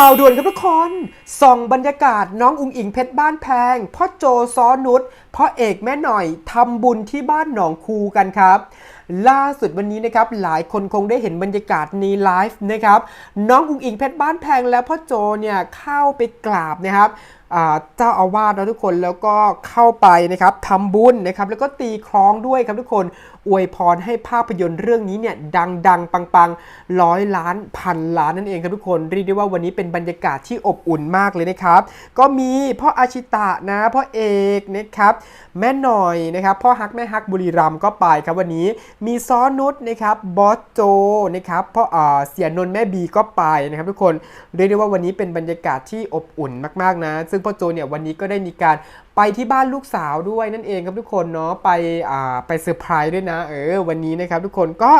ข่าวด่วนครับทุกคน ส่องบรรยากาศน้องอุงอิงเพชรบ้านแพง พ่อโจซ้อนุชพ่อเอกแม่หน่อยทำบุญที่บ้านหนองคูกันครับ ล่าสุดวันนี้นะครับหลายคนคงได้เห็นบรรยากาศในไลฟ์นะครับ น้องอุงอิงเพชรบ้านแพงและพ่อโจเนี่ยเข้าไปกราบนะครับเจ้าอาวาสนะทุกคนแล้วก็เข้าไปนะครับทำบุญนะครับแล้วก็ตีคล้องด้วยครับทุกคนอวยพรให้ภาพยนตร์เรื่องนี้เนี่ยดังๆ ปังๆร้อยล้านพันล้านนั่นเองครับทุกคนเรียกได้ว่าวันนี้เป็นบรรยากาศที่อบอุ่นมากเลยนะครับ ก็มีพ่ออาชิตะนะพ่อเอกนะครับแม่หน่อยนะครับพ่อฮักแม่ฮักบุรีรัมก็ไปครับวันนี้มีซ้อนุชนะครับบอสโจนะครับพ่ออ่าเสียนนท์แม่บีก็ไปนะครับทุกคนเรียกได้ว่าวันนี้เป็นบรรยากาศที่อบอุ่นมากๆนะซึ่งพ่อโจเนี่ยวันนี้ก็ได้มีการไปที่บ้านลูกสาวด้วยนั่นเองครับทุกคนเนาะไปอ่าไปเซอร์ไพรส์ด้วยนะเออวันนี้นะครับทุกคนก็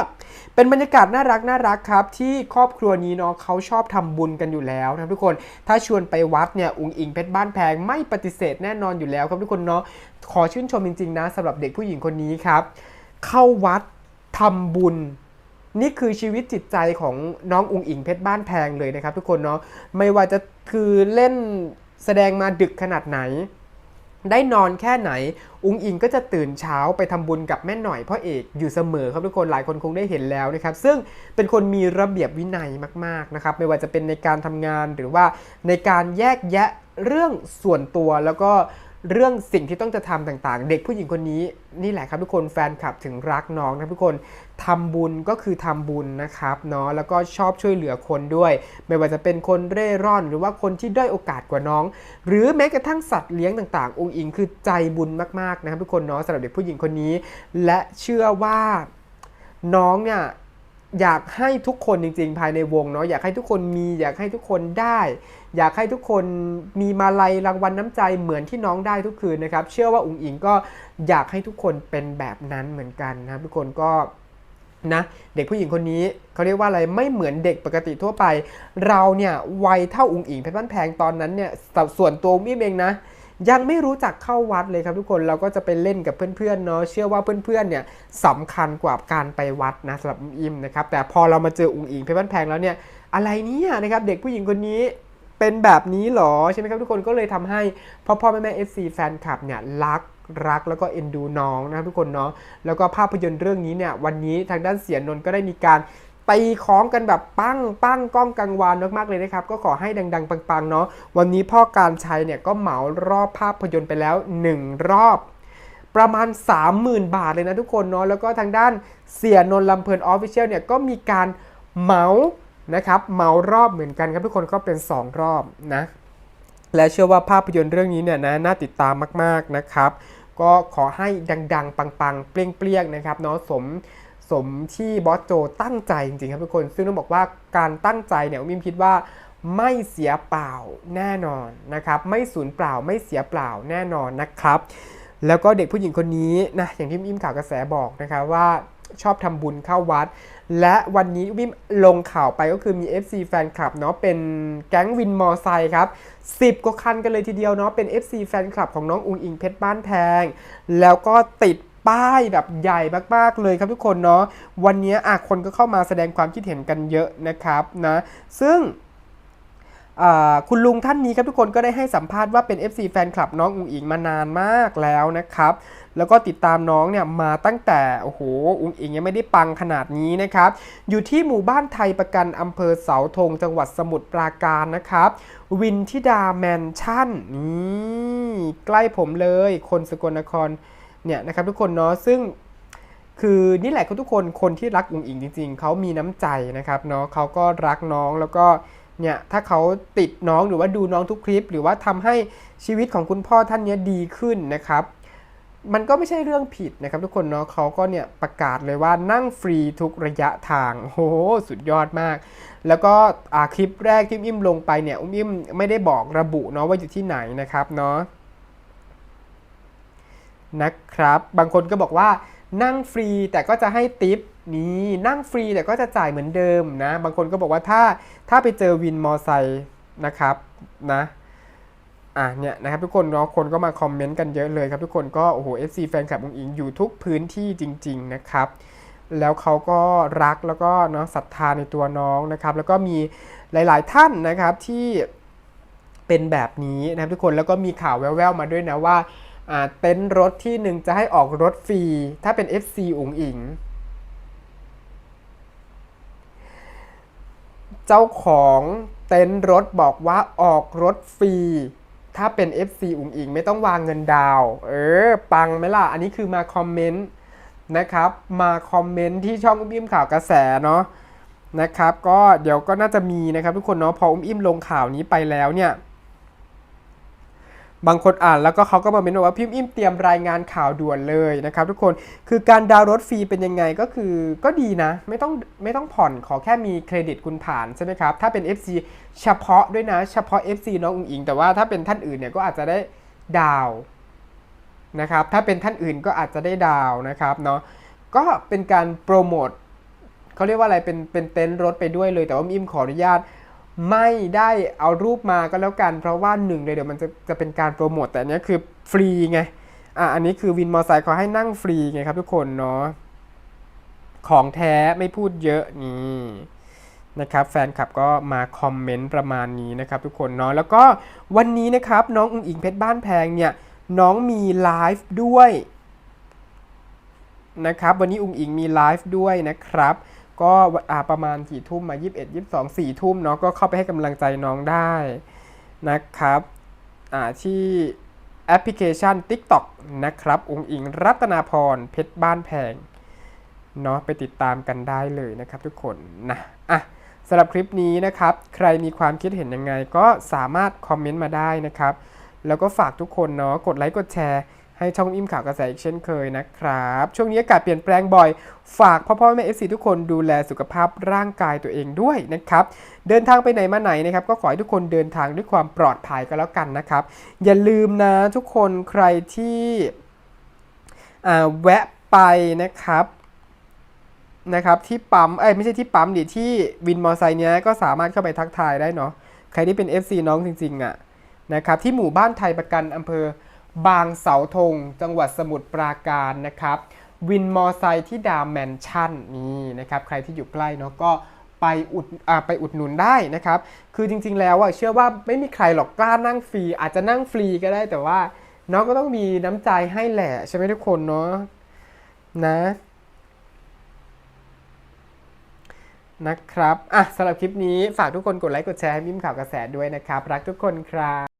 เป็นบรรยากาศน่ารักน่ารักครับ ที่ครอบครัวนี้เนาะเขาชอบทำบุญกันอยู่แล้วนะครับทุกคน ถ้าชวนไปวัดเนี่ยอุงอิงเพชรบ้านแพงไม่ปฏิเสธแน่นอนอยู่แล้วครับทุกคนเนาะขอชื่นชมจริงๆนะสำหรับเด็กผู้หญิงคนนี้ครับ เข้าวัดทำบุญนี่คือชีวิตจิตใจของน้องอุงอิงเพชรบ้านแพงเลยนะครับ ทุกคนเนาะไม่ว่าจะคือเล่น แสดงมาดึกขนาดไหน ได้นอนแค่ไหน อุงอิงก็จะตื่นเช้าไปทำบุญกับแม่หน่อยพ่อเอกอยู่เสมอครับทุกคนหลายคนคงได้เห็นแล้วนะครับ ซึ่งเป็นคนมีระเบียบวินัยมาก ๆนะครับ ไม่ว่าจะเป็นในการทำงานหรือว่าในการแยกแยะเรื่องส่วนตัวแล้วก็ เรื่องสิ่งที่ต้องจะทำต่างๆ เด็กผู้หญิงคนนี้นี่แหละครับทุกคนแฟนคลับถึงรักน้องนะทุกคนทำบุญก็คือทำบุญนะครับเนาะแล้วก็ชอบช่วยเหลือคนด้วย ไม่ว่าจะเป็นคนเร่ร่อน หรือว่าคนที่ด้อยโอกาสกว่าน้อง หรือแม้กระทั่งสัตว์เลี้ยงต่างๆ องค์อิงคือใจบุญมากๆนะครับทุกคนเนาะสำหรับเด็กผู้หญิงคนนี้ และเชื่อว่าน้องเนี่ย อยากให้ทุกคนจริง ๆ ภายในวงเนาะอยากให้ทุกคนมี อยากให้ทุกคนได้ อยากให้ทุกคนมีมาลัยรางวัลน้ำใจเหมือนที่น้องได้ทุกคืนนะครับ เชื่อว่าอุ๋งอิงก็อยากให้ทุกคนเป็นแบบนั้นเหมือนกันนะทุกคนก็นะเด็กผู้หญิงคนนี้เขาเรียกว่าอะไรไม่เหมือนเด็กปกติทั่วไป เราเนี่ยวัยเท่าอุ๋งอิงเพชรบ้านแพงตอนนั้นเนี่ยส่วนตัวมิมเองนะ ยังไม่รู้จักเข้าวัดเลยครับทุกคนเราก็จะไปเล่นกับเพื่อนๆเนาะเชื่อว่าเพื่อนๆเนี่ยสำคัญกว่าการไปวัดนะสำหรับอิมนะครับแต่พอเรามาเจออุ๋งอิงเพชรบ้านแพงแล้วเนี่ยอะไรเนี่ยนะครับเด็กผู้หญิงคนนี้เป็นแบบนี้หรอใช่ไหมครับทุกคนก็เลยทำให้พ่อพ่อแม่แม่เอฟซีแฟนคลับเนี่ยรักรักแล้วก็เอ็นดูน้องนะครับทุกคนเนาะแล้วก็ภาพยนตร์เรื่องนี้เนี่ยวันนี้ทางด้านเสียนนท์ก็ได้มีการ ตีคล้องกันแบบปั้งปั้งก้องกังวานมากๆเลยนะครับ ก็ขอให้ดัง ๆ ปังๆเนาะวันนี้พ่อการชัยเนี่ยก็เหมารอบภาพยนตร์ไปแล้ว 1 รอบประมาณ 30,000 บาทเลยนะทุกคนเนาะแล้วก็ทางด้านเสียนนลำเพลินออฟฟิเชียลเนี่ยก็มีการเหมานะครับเหมารอบเหมือนกันครับทุกคนก็เป็น 2 รอบนะและเชื่อว่าภาพยนตร์เรื่องนี้เนี่ยนะน่าติดตามมากๆนะครับ ก็ขอให้ดังๆ ปังๆ เปรี้ยงๆนะครับเนาะสม สมที่บอสโจตั้งใจจริงๆครับทุกคน ซึ่งต้องบอกว่าการตั้งใจเนี่ยมิมคิดว่าไม่เสียเปล่าแน่นอนนะครับ ไม่สูญเปล่าไม่เสียเปล่าแน่นอนนะครับ แล้วก็เด็กผู้หญิงคนนี้นะอย่างที่มิมข่าวกระแสบอกนะครับว่าชอบทำบุญเข้าวัด และวันนี้วิมลงข่าวไปก็คือมี FC แฟนคลับเนาะเป็นแก๊งวินมอไซค์ครับ10กว่าคันกันเลยทีเดียวเนาะเป็น FC แฟนคลับของน้องอุงอิงเพชรบ้านแพง แล้วก็ติด ป้ายแบบใหญ่มากๆเลยครับทุกคนเนาะวันนี้อะคนก็เข้ามาแสดงความคิดเห็นกันเยอะนะครับนะซึ่งคุณลุงท่านนี้ครับทุกคนก็ได้ให้สัมภาษณ์ว่าเป็น FC แฟนคลับน้องอุ๋งอิงมานานมากแล้วนะครับ แล้วก็ติดตามน้องเนี่ยมาตั้งแต่โอ้โหอุ๋งอิงยังไม่ได้ปังขนาดนี้นะครับ อยู่ที่หมู่บ้านไทยประกันอำเภอเสาธงจังหวัดสมุทรปราการนะครับ วินทิดาแมนชั่นนี่ใกล้ผมเลย คนสกลนคร เนี่ยนะครับทุกคนเนาะซึ่งคือนี่แหละคือทุกคนคนที่รักอุ๋งอิงจริง ๆเขามีน้ำใจนะครับเนาะเขาก็รักน้องแล้วก็เนี่ยถ้าเขาติดน้องหรือว่าดูน้องทุกคลิป หรือว่าทำให้ชีวิตของคุณพ่อท่านเนี้ยดีขึ้นนะครับ มันก็ไม่ใช่เรื่องผิดนะครับ ทุกคนเนาะเขาก็เนี่ยประกาศเลยว่านั่งฟรีทุกระยะทางโอ้โหสุดยอดมาก แล้วก็คลิปแรกที่อิ่มลงไปเนี่ยอุ้มอิ่มไม่ได้บอกระบุเนาะว่าอยู่ที่ไหนนะครับเนาะ นะครับ บางคนก็บอกว่านั่งฟรีแต่ก็จะให้ติปนี่นั่งฟรีแต่ก็จะจ่ายเหมือนเดิมนะ บางคนก็บอกว่าถ้าถ้าไปเจอวินมอไซค์นะครับนะอะเนี่ยนะครับทุกคนเนาะคนก็มาคอมเมนต์กันเยอะเลยครับ ทุกคนก็โอ้โห FC แฟนคลับองอิงอยู่ทุกพื้นที่จริง ๆนะครับ แล้วเขาก็รักแล้วก็เนาะศรัทธาในตัวน้องนะครับ แล้วก็มีหลาย ๆท่านนะครับที่เป็นแบบนี้นะครับทุกคนแล้วก็มีข่าวแว่วๆมาด้วยนะว่า เต็นท์รถที่หนึ่งจะให้ออกรถฟรี ถ้าเป็น FC อุ๋งอิง เจ้าของเต็นท์รถบอกว่าออกรถฟรี ถ้าเป็น FC อุ๋งอิงไม่ต้องวางเงินดาว เออ ปังไหมล่ะ อันนี้คือมาคอมเมนต์นะครับ มาคอมเมนต์ที่ช่องอุ้มอิ่มข่าวกระแสเนาะนะครับ ก็เดี๋ยวก็น่าจะมีนะครับทุกคนเนาะพออุ้มอิ่มลงข่าวนี้ไปแล้วเนี่ย บางคนอ่านแล้วก็เขาก็มาเมนว่าพิมพ์อิ่มเตรียมรายงานข่าวด่วนเลยนะครับทุกคนคือการดาวน์รถฟรีเป็นยังไงก็คือก็ดีนะ ไม่ต้องไม่ต้องผ่อนขอแค่มีเครดิตคุณผ่านใช่ไหมครับ ถ้าเป็น FC เฉพาะด้วยนะ เฉพาะ FC น้องอุ๋งอิง แต่ว่าถ้าเป็นท่านอื่นเนี่ยก็อาจจะได้ดาวนะครับถ้าเป็นท่านอื่นก็อาจจะได้ดาวน์นะครับเนาะก็เป็นการโปรโมทเขาเรียกว่าอะไรเป็นเป็นเต็นท์รถไปด้วยเลยแต่ว่าอิมขออนุญาต ไม่ได้เอารูปมาก็แล้วกัน เพราะว่าหนึ่งเลยเดี๋ยวมันจะจะเป็นการโปรโมทแต่อันเนี้ยคือฟรีไงอะอันนี้คือวินมอเตอร์ไซค์เขาให้นั่งฟรีไงครับทุกคนเนาะของแท้ไม่พูดเยอะนี่นะครับแฟนคลับก็มาคอมเมนต์ประมาณนี้นะครับทุกคนเนาะแล้วก็วันนี้นะครับน้องอุ๋งอิงเพชรบ้านแพงเนี่ยน้องมีไลฟ์ด้วยนะครับวันนี้อุ๋งอิงมีไลฟ์ด้วยนะครับ ก็ประมาณกี่ทุ่มมา 21 22 4ทุ่มเนาะก็เข้าไปให้กำลังใจน้องได้นะครับที่แอปพลิเคชัน TikTok นะครับอุงอิงรัตนาพรเพชรบ้านแพงเนาะไปติดตามกันได้เลยนะครับทุกคนนะอะสำหรับคลิปนี้นะครับ ใครมีความคิดเห็นยังไงก็สามารถคอมเมนต์มาได้นะครับ แล้วก็ฝากทุกคนเนาะกดไลค์กดแชร์ ให้ช่องอิ่มข่าวกระแสอีกเช่นเคยนะครับ ช่วงนี้อากาศเปลี่ยนแปลงบ่อย ฝากพ่อพ่อแม่เอฟซีทุกคนดูแลสุขภาพร่างกายตัวเองด้วยนะครับ เดินทางไปไหนมาไหนนะครับ ก็ขอให้ทุกคนเดินทางด้วยความปลอดภัยก็แล้วกันนะครับ อย่าลืมนะทุกคนใครที่แวะไปนะครับนะครับที่ปั๊มเอ้ยไม่ใช่ที่ปั๊มดิที่วินมอเตอร์ไซค์เนี้ยก็สามารถเข้าไปทักทายได้เนาะใครที่เป็น FC น้องจริงๆอะนะครับที่หมู่บ้านไทยประกันอำเภอ บางเสาธงจังหวัดสมุทรปราการนะครับวินมอไซค์ที่ดามแมนชั่นนี่นะครับใครที่อยู่ใกล้เนาะก็ไปอุดอไปอุดหนุนได้นะครับ คือจริงๆแล้วอะเชื่อว่าไม่มีใครหรอกกล้านั่งฟรี อาจจะนั่งฟรีก็ได้แต่ว่าน้องก็ต้องมีน้ำใจให้แหละใช่ไหมทุกคนเนาะนะนะครับ อะสำหรับคลิปนี้ฝากทุกคนกดไลค์กดแชร์ให้มิมข่าวกระแสด้วยนะครับ รักทุกคนครับ